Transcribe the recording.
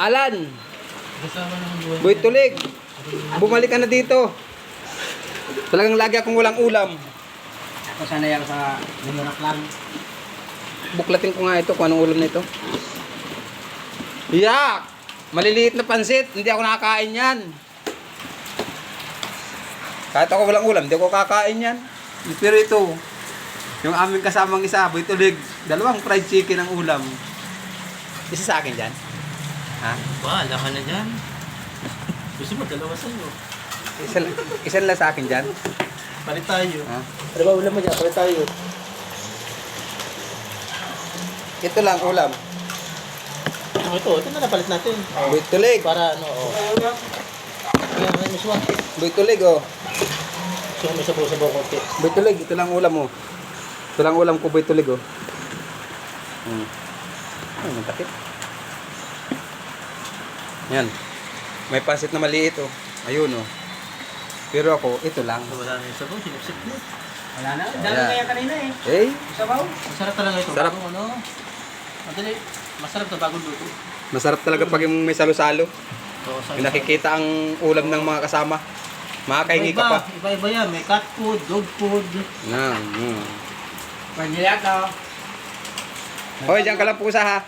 Alan. Boy Tulig, bumalik ka na dito. Talagang lagi akong walang ulam. Ako sana yan sa Minurak lang. Buklatin ko nga ito kung anong ulam na ito. Yak! Maliliit na pansit, hindi ako nakakain yan. Kahit ako walang ulam, hindi ako kakain yan. Pero ito, yung aming kasamang isa, Boy Tulig, dalawang fried chicken ang ulam. Isa sa akin dyan. Ha? Bahala ka na dyan. Gusto mo, dalawa sa'yo. Isa, isa lang sa akin dyan. Palit tayo. Ha? Ano ba ulam mo dyan? Palit tayo. Ito lang ulam. Oh, ito, ito na napalit natin. Boy Tulig. Para ano, oh. Miswa. Boy Tulig, oh. Gusto ko may sabaw-sabaw konti. Boy Tulig, ito lang ulam mo. Ito lang ulam ko, Boy Tulig, oh. Hmm. Ay, magkakit. Yan. May pansit na maliit, oh. Ayun, oh. Pero ako, ito lang. Wala na yung sabaw, sinipsip mo. Wala na. Dami kaya kanina eh. Eh, Sabaw. Masarap talaga ito. Sarap. Bagong ano. Madali. Masarap to bagong luto. masarap talaga pag yung may salo-salo. So, sa May nakikita ang ulam ng mga kasama. Makakahingi ka pa. Iba-iba yan. May cat food, dog food. Yan. Mm. Yata. Hoy, diyan ka lang pusa ha.